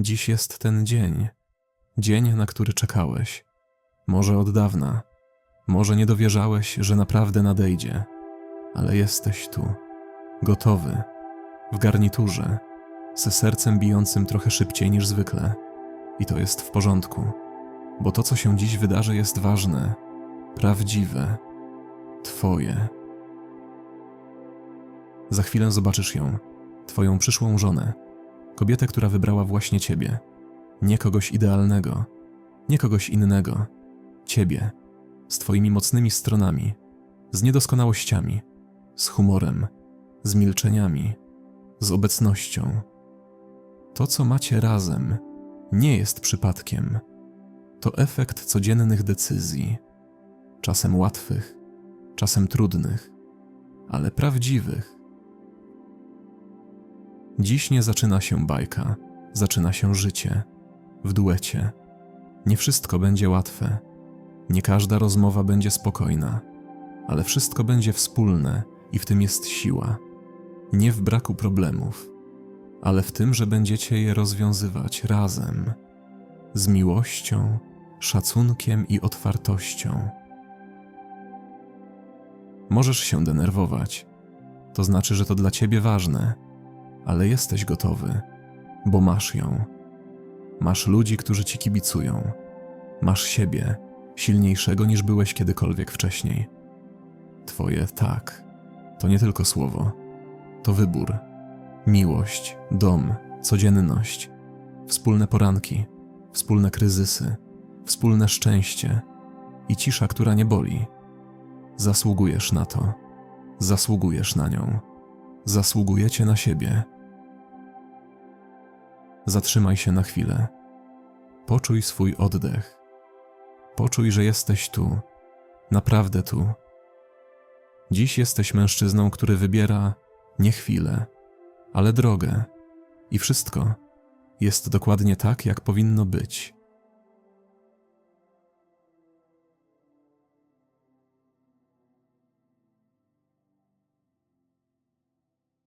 Dziś jest ten dzień. Dzień, na który czekałeś. Może od dawna. Może nie dowierzałeś, że naprawdę nadejdzie. Ale jesteś tu. Gotowy. W garniturze. Ze sercem bijącym trochę szybciej niż zwykle. I to jest w porządku. Bo to, co się dziś wydarzy, jest ważne. Prawdziwe. Twoje. Za chwilę zobaczysz ją, twoją przyszłą żonę, kobietę, która wybrała właśnie ciebie. Nie kogoś idealnego, nie kogoś innego, ciebie, z twoimi mocnymi stronami, z niedoskonałościami, z humorem, z milczeniami, z obecnością. To, co macie razem, nie jest przypadkiem. To efekt codziennych decyzji, czasem łatwych, czasem trudnych, ale prawdziwych. Dziś nie zaczyna się bajka, zaczyna się życie w duecie. Nie wszystko będzie łatwe, nie każda rozmowa będzie spokojna, ale wszystko będzie wspólne i w tym jest siła. Nie w braku problemów, ale w tym, że będziecie je rozwiązywać razem, z miłością, szacunkiem i otwartością. Możesz się denerwować, to znaczy, że to dla ciebie ważne ale jesteś gotowy, bo masz ją. Masz ludzi, którzy ci kibicują. Masz siebie, silniejszego niż byłeś kiedykolwiek wcześniej. Twoje tak to nie tylko słowo, to wybór. Miłość, dom, codzienność, wspólne poranki, wspólne kryzysy, wspólne szczęście i cisza, która nie boli. Zasługujesz na to, zasługujesz na nią. Zasługujecie na siebie. Zatrzymaj się na chwilę. Poczuj swój oddech. Poczuj, że jesteś tu, naprawdę tu. Dziś jesteś mężczyzną, który wybiera nie chwilę, ale drogę. I wszystko jest dokładnie tak, jak powinno być.